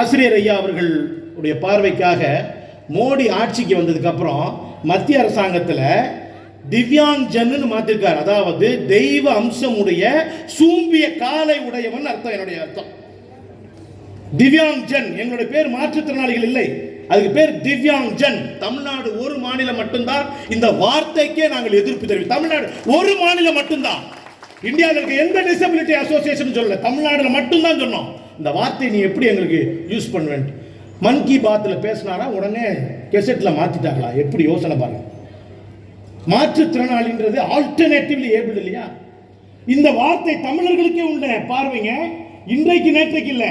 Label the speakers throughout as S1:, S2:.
S1: ஆசிரியர் ஐயா அவர்களுடைய பார்வைக்காக மோடி ஆட்சிக்கு வந்ததுக்கு அப்புறம் மத்திய அரசாங்கத்தில் திவ்யாங்ஜென்னு மாத்திருக்கார். அதாவது தெய்வ அம்சம் உடைய சூம்பிய காலை உடையவன் அர்த்தம் என்னுடைய அர்த்தம். திவ்யாங்ஜன் எங்களுடைய பேர் மாற்றுத்திறனாளிகள் இல்லை. அதுக்கு பேர் திவ்யாங்ஜன் தமிழ்நாடு ஒரு மாநிலம் மட்டும்தான். இந்த வார்த்தைக்கே நாங்கள் எதிர்ப்பு தெரிவித்தோம் தமிழ்நாடு ஒரு மாநிலம் மட்டும்தான். இந்தியாவில் இருக்க எந்த டிசபிலிட்டி அசோசியேஷன் சொல்லல தமிழ்நாடுல மட்டும்தான் சொன்னோம். இந்த வார்த்தையை நீ எப்படி எங்களுக்கு யூஸ் பண்ணுவேன் மன் கி பாத்தில் பேசினாரா? உடனே கெசட்டில் மாற்றிட்டாங்களா எப்படி யோசனை பாருங்க. மாற்றுத்திறனாளின்றது ஆல்டர்னேட்டிவ்லி ஏபிள் இல்லையா? இந்த வார்த்தை தமிழர்களுக்கே உண்ட பார்வைங்க. இன்றைக்கு நேற்றைக்கு இல்லை.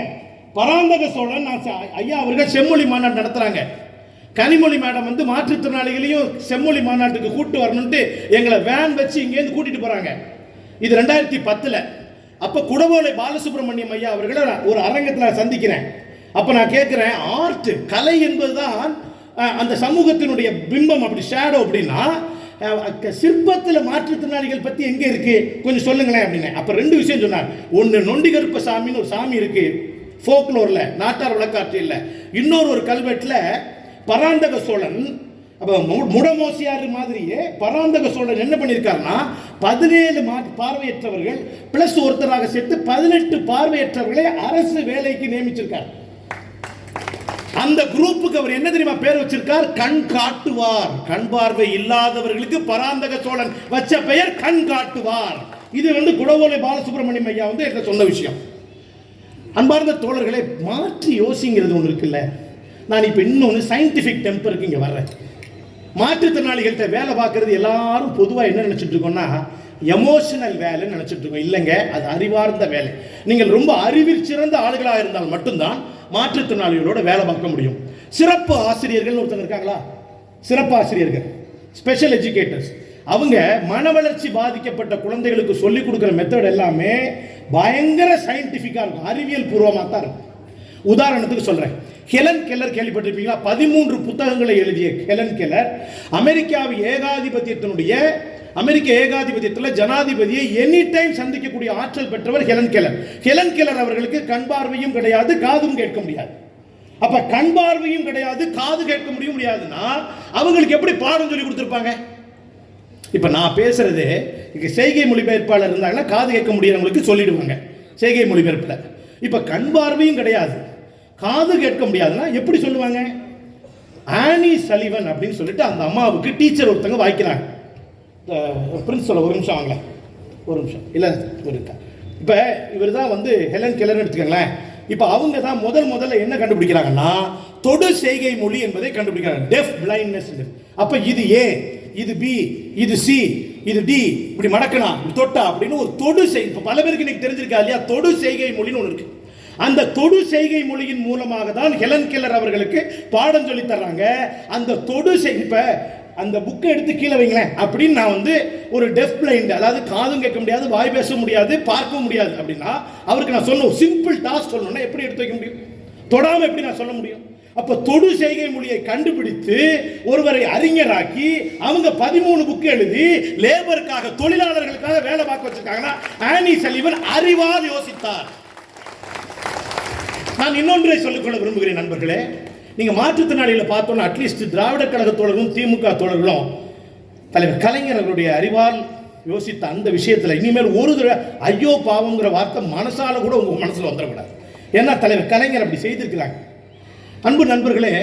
S1: பராந்தக சோழன் நான் ஐயா அவர்கள் செம்மொழி மாநாடு நடத்துகிறாங்க கனிமொழி மேடம் வந்து மாற்றுத்திறனாளிகளையும் செம்மொழி மாநாட்டுக்கு கூட்டு வரணும்ட்டு எங்களை வேன் வச்சு இங்கேருந்து கூட்டிகிட்டு போகிறாங்க இது ரெண்டாயிரத்தி பத்தில். அப்ப குடவோலை பாலசுப்ரமணியம் ஐயா அவர்களை ஒரு அரங்கத்தில் நான் சந்திக்கிறேன். அப்ப நான் கேட்கிறேன் ஆர்ட் கலை என்பதுதான் அந்த சமூகத்தினுடைய பிம்பம் அப்படி ஷேடோ அப்படின்னா சிற்பத்தில் மாற்றுத்திறனாளிகள் பத்தி எங்க இருக்கு? கொஞ்சம் சொல்லுங்களேன் அப்படின்னு. அப்ப ரெண்டு விஷயம் சொன்னார். ஒன்னு நொண்டிகருப்ப சாமின்னு ஒரு சாமி இருக்கு. ஃபோக்லோரில் நாட்டார் விளக்காற்றில் இன்னொரு ஒரு கல்வெட்டில் பராந்தக சோழன் அப்போ மு- முடமோசியார் மாதிரியே பராந்தக சோழன் என்ன பண்ணியிருக்காருன்னா பதினேழு மா பார்வையற்றவர்கள் பிளஸ் ஒருத்தராக சேர்த்து பதினெட்டு பார்வையற்றவர்களை அரசு வேலைக்கு நியமிச்சிருக்கார். அந்த குரூப்புக்கு அவர் என்ன தெரியுமா பேர் வச்சிருக்கார்? கண் காட்டுவார். கண் பார்வை இல்லாதவர்களுக்கு பராந்தக சோழன் வச்ச பெயர் கண் காட்டுவார். இது வந்து குடவோலை பாலசுப்ரமணியம் ஐயா வந்து என்கிட்ட சொன்ன விஷயம். அன்பார்ந்த தோழர்களை மாற்றி யோசிங்கிறது ஒன்று இருக்குல்ல. நான் இப்போ இன்னொன்று சயின்டிஃபிக் டெம்பருக்கு இங்கே வர்றேன். மாற்றுத்திறனாளிகள்கிட்ட வேலை பார்க்கறது எல்லாரும் பொதுவாக என்ன நினச்சிட்டு இருக்கோம்னா எமோஷனல் வேலைன்னு நினச்சிட்டு இருக்கோம். இல்லைங்க அது அறிவார்ந்த வேலை. நீங்கள் ரொம்ப அறிவில் சிறந்த ஆளுகளாக இருந்தால் மட்டும்தான் மாற்றுத்திறனாளிகளோட வேலை பார்க்க முடியும். சிறப்பு ஆசிரியர்கள் ஒருத்தங்க இருக்காங்களா? சிறப்பு ஆசிரியர்கள் ஸ்பெஷல் எஜுகேட்டர்ஸ் அவங்க மன வளர்ச்சி பாதிக்கப்பட்ட குழந்தைகளுக்கு சொல்லிக் கொடுக்குற மெத்தட் எல்லாமே பயங்கர சயின்டிஃபிக்காக இருக்கும். அறிவியல் பூர்வமாக தான் இருக்கும். உதாரணத்துக்கு சொல்கிறேன் ஹெலன் கெல்லர் கேள்விப்பட்டிருப்பீங்களா? பதிமூன்று புத்தகங்களை எழுதிய ஹெலன் கெல்லர் அமெரிக்காவின் ஏகாதிபத்தியத்தினுடைய அமெரிக்க ஏகாதிபத்தியத்தில் ஜனாதிபதியை எனி டைம் சந்திக்கக்கூடிய ஆற்றல் பெற்றவர் ஹெலன் கெலர் ஹெலன் கெலர் அவர்களுக்கு கண் பார்வையும் கிடையாது காதும் கேட்க முடியாது. அப்ப கண் பார்வையும் கிடையாது காது கேட்க முடியும் முடியாதுன்னா அவங்களுக்கு எப்படி பாடம் சொல்லி கொடுத்துருப்பாங்க? இப்போ நான் பேசுறது செய்கை மொழிபெயர்ப்பாளர் இருந்தாங்கன்னா காது கேட்க முடியறவங்களுக்கு சொல்லிடுவாங்க செய்கை மொழிபெயர்ப்பில். இப்போ கண் பார்வையும் கிடையாது. காது கேட்க முடியாதுன்னா எப்படி சொல்லுவாங்க? ஆனி சலிவன் அப்படின்னு சொல்லிட்டு அந்த அம்மாவுக்கு டீச்சர் ஒருத்தங்க வாய்க்கிறாங்க. பிரின்ஸ் சொல்ல ஒரு நிமிஷம் வாங்களேன் ஒரு நிமிஷம். இல்லை ஒரு இப்போ இவர் தான் வந்து ஹெலன் கிளர்னு எடுத்துக்கங்களேன். இப்போ அவங்க தான் முதல் முதல்ல என்ன கண்டுபிடிக்கிறாங்கன்னா தொடு செய்கை மொழி என்பதை கண்டுபிடிக்கிறாங்க. டெஃப் பிளைண்ட்னஸ் அப்போ இது ஏ இது பி இது சி இது டி இப்படி மடக்கணும் தொட்டா அப்படின்னு ஒரு தொடு செய் இப்போ பல பேருக்கு இன்னைக்கு தெரிஞ்சிருக்கா இல்லையா? தொடு செய்கை மொழின்னு ஒன்று இருக்கு. அந்த தொடு செய்கை மொழியின் மூலமாக தான் ஹெலன் கெல்லர் அவர்களுக்கு பாடம் சொல்லி தர்றாங்க. அந்த தொடு இப்ப அந்த புக்கை எடுத்து கீழே வைங்களேன். அப்படின்னு நான் வந்து ஒரு டெஃப் பிளைண்ட் அதாவது காதும் கேட்க முடியாது வாய் பேச முடியாது பார்க்க முடியாது அப்படின்னா அவருக்கு நான் சொல்ல சிம்பிள் டாஸ்க் சொல்லணும்னா எப்படி எடுத்து வைக்க முடியும்? தொடாம எப்படி நான் சொல்ல முடியும்? அப்ப தொடு செய்கை மொழியை கண்டுபிடித்து ஒருவரை அறிஞராக்கி அவங்க பதிமூணு புக்கு எழுதி லேபருக்காக தொழிலாளர்களுக்காக வேலை பார்க்க வச்சிருக்காங்கன்னா ஆனி சலீவன் அறிவால் யோசித்தார். நான் இன்னொன்றை சொல்லிக்கொள்ள விரும்புகிறேன் நண்பர்களே. நீங்கள் மாற்றுத்திறனாளிகளை பார்த்தோன்னா அட்லீஸ்ட் திராவிட கழக தோழர்களும் திமுக தோழர்களும் தலைவர் கலைஞர்களுடைய அறிவால் யோசித்த அந்த விஷயத்தில் இனிமேல் ஒரு தடவை ஐயோ பாவங்கிற வார்த்தை மனசால கூட உங்கள் மனசில் வந்துடக்கூடாது. ஏன்னா தலைவர் கலைஞர் அப்படி செய்திருக்கிறாங்க. அன்பு நண்பர்களே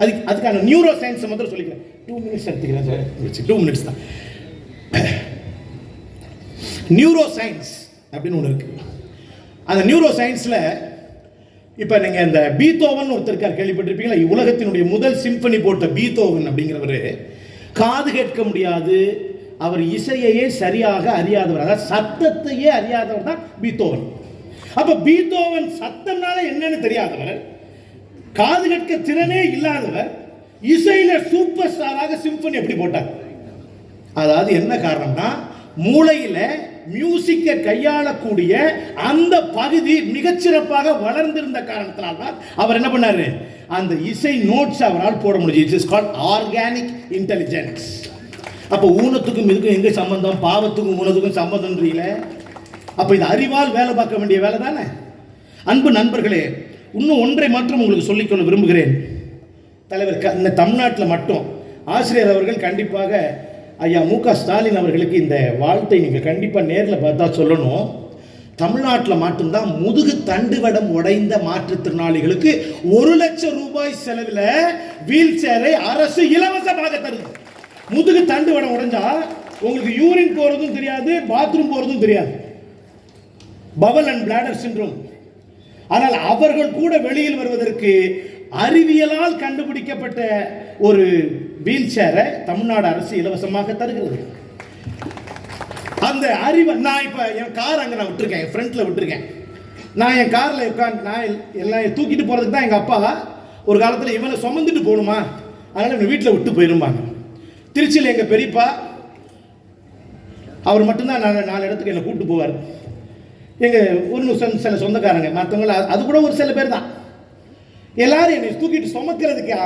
S1: அதுக்கு அதுக்கான நியூரோ சயின்ஸ் மட்டும் சொல்லிக்கிறேன். டூ மினிட்ஸ் எடுத்துக்கிறேன் சார். டூ மினிட்ஸ் தான். நியூரோ சயின்ஸ் அப்படின்னு ஒன்று இருக்கு. அந்த நியூரோ சயின்ஸில் இப்போ நீங்கள் இந்த பீத்தோவன் ஒருத்தருக்கார் கேள்விப்பட்டிருப்பீங்களா? உலகத்தினுடைய முதல் சிம்பனி போட்ட பீத்தோவன் அப்படிங்கிறவர். காது கேட்க முடியாது. அவர் இசையையே சரியாக அறியாதவர். அதாவது சத்தத்தையே அறியாதவர் தான் பீத்தோவன். அப்போ பீத்தோவன் சத்தம்னால என்னன்னு தெரியாதவர். காது கேட்க திறனே இல்லாதவர். இசையில சூப்பர் ஸ்டாராக சிம்பனி எப்படி போட்டார்? அதாவது என்ன காரணம்னா மூளையில் மியூசிக்கை கையாளக்கூடிய அந்த பகுதி மிகச்சிறப்பாக வளர்ந்திருந்த காரணத்தினால்தான் அவர் என்ன பண்ணாரு? அந்த இசை நோட்ஸ் அவரால் போட முடிஞ்சு. It's is called organic intelligence அப்போ ஊனத்துக்கும் இதுக்கும் எங்க சம்பந்தம்? பாவத்துக்கும் ஊனத்துக்கும் சம்பந்தம்ன்றீங்களே அப்போ இது அறிவால் வேலை பார்க்க வேண்டிய வேலை தானே? அன்பு நண்பர்களே இன்னும் ஒன்றை மாற்றம் உங்களுக்கு சொல்லிக்கொள்ள விரும்புகிறேன். தலைவர் க இந்த தமிழ்நாட்டில் மட்டும் ஆசிரியர் அவர்கள் கண்டிப்பாக ஐயா மு க ஸ்டாலின் அவர்களுக்கு இந்த வாழ்த்தை நீங்கள் கண்டிப்பாக நேரில் பார்த்தா சொல்லணும். தமிழ்நாட்டில் மட்டும்தான் முதுகு தண்டுவடம் உடைந்த மாற்றுத்திறனாளிகளுக்கு ஒரு லட்சம் ரூபாய் செலவில் வீல் சேரை அரசு இலவசமாக தருது. முதுகு தண்டுவடம் உடைஞ்சா உங்களுக்கு யூரின் போகிறதும் தெரியாது பாத்ரூம் போகிறதும் தெரியாது. பவல் அண்ட் பிளாடர் சின்ரோம் ஆனால் அவர்கள் கூட வெளியில் வருவதற்கு அறிவியலால் கண்டுபிடிக்கப்பட்ட ஒரு வீல் சேரை தமிழ்நாடு அரசு இலவசமாக தருகிறது. அந்த அறிவை நான் இப்போ என் கார் அங்கே நான் விட்டுருக்கேன் என் ஃப்ரண்ட்டில் விட்டுருக்கேன். நான் என் காரில் உட்காந்து நான் எல்- எல்லாம் தூக்கிட்டு போகிறதுக்கு தான் எங்கள் அப்பா ஒரு காலத்தில் இவனை சுமந்துட்டு போகணுமா? அதனால் இவனை வீட்டில் விட்டு போயிருப்பாங்க திருச்சியில் எங்கள் பெரியப்பா அவர் மட்டும்தான் நான் நாலு இடத்துக்கு என்னை கூப்பிட்டு போவார். எங்கள் ஒரு சில சொந்தக்காரங்க மற்றவங்கள அது கூட ஒரு சில பேர் தான். எல்லாரும் என்னை தூக்கிட்டு சுமக்கிறதுக்கு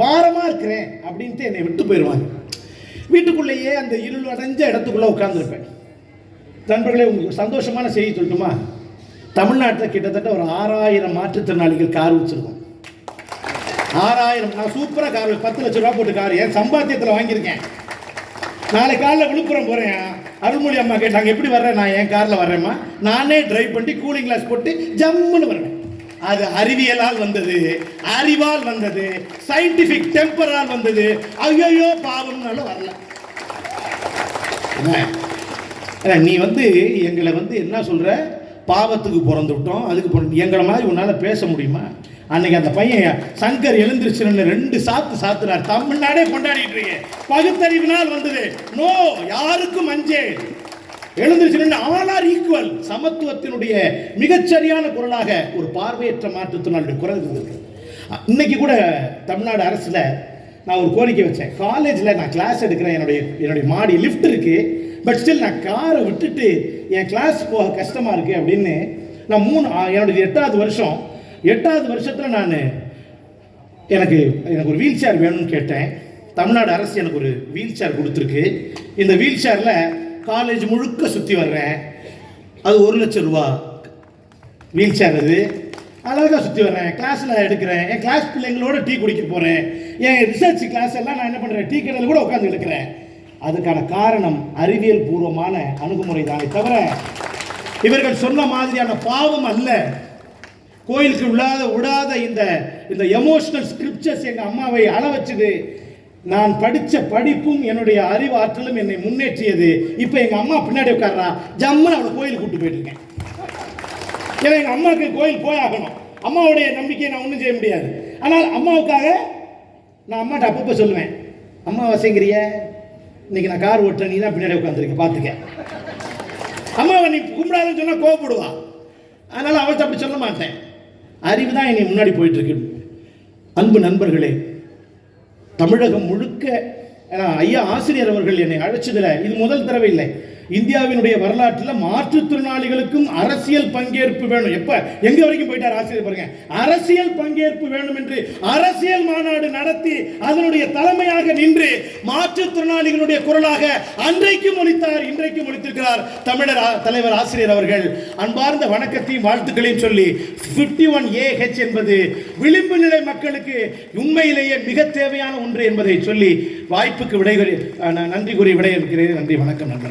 S1: பாரமாக இருக்கிறேன் அப்படின்ட்டு என்னை விட்டு போயிடுவாங்க. வீட்டுக்குள்ளேயே அந்த இருள் அடைஞ்ச இடத்துக்குள்ளே உட்காந்துருப்பேன் நண்பர்களே உங்களுக்கு சந்தோஷமான செய்தி சொல்லட்டுமா? தமிழ்நாட்டில் கிட்டத்தட்ட ஒரு ஆறாயிரம் மாற்றுத்திறனாளிகள் கார் வச்சிருக்கோம். ஆறாயிரம் நான் சூப்பராக கார் பத்து லட்ச ரூபா போட்டு கார் என் சம்பாத்தியத்தில் வாங்கியிருக்கேன். நாளை காலைல விழுப்புரம் போகிறேன் அருள்மொழி அம்மா கேட்டாங்க எப்படி வர்றேன் நான் என் காரில் வர்றேம்மா. நானே டிரைவ் பண்ணி கூலிங் கிளாஸ் போட்டு ஜம்முன்னு வருவேன். அது அறிவியலால் வந்தது அறிவால் வந்தது சயின்டிஃபிக் டெம்பரால் வந்தது. ஐயோ பாவம்னால வரல. நீ வந்து எங்களை வந்து என்ன சொல்ற? பாவத்துக்கு பிறந்து விட்டோம் அதுக்கு பிறந்து எங்களை மாதிரி உன்னால் பேச முடியுமா? அன்னைக்கு அந்த பையன் சங்கர் எழுந்திருச்சுன்னு ரெண்டு சாத்து சாத்துனார். தமிழ்நாடே கொண்டாடிட்டு இருக்கு பகுத்தறிவினால் வந்தது. நோ யாருக்கும் அஞ்சே. எழுந்திருச்சு ஆல் ஆர் ஈக்குவல் சமத்துவத்தினுடைய மிகச்சரியான குரலாக ஒரு பார்வையற்ற மாற்றுத்திறனாளுடைய குரல் இருந்திருக்கு இன்னைக்கு கூட தமிழ்நாடு அரசில் நான் ஒரு கோரிக்கை வச்சேன். காலேஜில் நான் கிளாஸ் எடுக்கிறேன். என்னுடைய என்னுடைய மாடி லிஃப்ட் இருக்கு. பட் ஸ்டில் நான் காரை விட்டுட்டு என் கிளாஸ் போக கஷ்டமாக இருக்கு அப்படின்னு நான் மூணு என்னுடைய எட்டாவது வருஷம் எட்டாவது வருஷத்தில் நான் எனக்கு எனக்கு ஒரு வீல் சேர் வேணும்னு கேட்டேன். தமிழ்நாடு அரசு எனக்கு ஒரு வீல் சேர் கொடுத்துருக்கு. இந்த வீல் சேரில் காலேஜ் முழுக்க சுற்றி வர்றேன். அது ஒரு லட்சம் ரூபா. வீல் சேர் அது அழகாக சுற்றி வர்றேன் கிளாஸில் எடுக்கிறேன். என் கிளாஸ் பிள்ளைங்களோட டீ குடிக்க போகிறேன் என் ரிசர்ச் கிளாஸ் எல்லாம் நான் என்ன பண்ணுறேன் டீ கடையில் கூட உட்காந்து எடுக்கிறேன். அதுக்கான காரணம் அறிவியல் பூர்வமான அணுகுமுறை தானே தவிர இவர்கள் சொன்ன மாதிரியான பாவம் அல்ல. கோயிலுக்கு விழாத விடாத இந்த இந்த எமோஷனல் ஸ்கிரிப்சர்ஸ் எங்கள் அம்மாவை அள வச்சுது. நான் படித்த படிப்பும் என்னுடைய அறிவாற்றலும் என்னை முன்னேற்றியது. இப்போ எங்கள் அம்மா பின்னாடி உட்கார்றா. ஜம்முன்னு அவளை கோயிலுக்கு கூட்டு போயிட்டுருக்கேன். ஏன்னா எங்கள் அம்மாவுக்கு கோயில் போய் ஆகணும் அம்மாவுடைய நம்பிக்கையை நான் ஒன்றும் செய்ய முடியாது. ஆனால் அம்மாவுக்காக நான் அம்மாட்ட அப்பப்போ சொல்லுவேன். அம்மா வசங்கிறிய இன்னைக்கு நான் கார் ஓட்டுறேன். நீ தான் பின்னாடி உட்காந்துருக்க பார்த்துக்க அம்மாவை நீ கும்பிடாதுன்னு சொன்னால் கோவப்படுவா. அதனால் அவள்கிட்ட அப்படி சொல்ல மாட்டேன். அறிவு தான் என்னை முன்னாடி போயிட்டுருக்கு. அன்பு நண்பர்களே தமிழகம் முழுக்க ஐயா ஆசிரியர் அவர்கள் என்னை அழைச்சதில் இது முதல் தடவை இல்லை. இந்தியாவினுடைய வரலாற்றில் மாற்றுத்திறனாளிகளுக்கும் அரசியல் பங்கேற்பு வேணும். எப்ப? எங்க வரைக்கும் போயிட்டார் ஆசிரியர் பாருங்க. அரசியல் பங்கேற்பு வேணும் என்று அரசியல் மாநாடு நடத்தி அதனுடைய தலைமையாக நின்று மாற்றுத்திறனாளிகளுடைய குரலாக அன்றைக்கும் ஒழித்தார் இன்றைக்கும் ஒழித்திருக்கிறார் தமிழர் தலைவர் ஆசிரியர் அவர்கள். அன்பார்ந்த வணக்கத்தையும் வாழ்த்துக்களையும் சொல்லி 51 ஒன் ஏஹெச் என்பது விளிம்பு நிலை மக்களுக்கு உண்மையிலேயே மிக தேவையான ஒன்று என்பதை சொல்லி வாய்ப்புக்கு விடை நன்றி கூறி விடையளிக்கிறேன் நன்றி வணக்கம் நண்பர்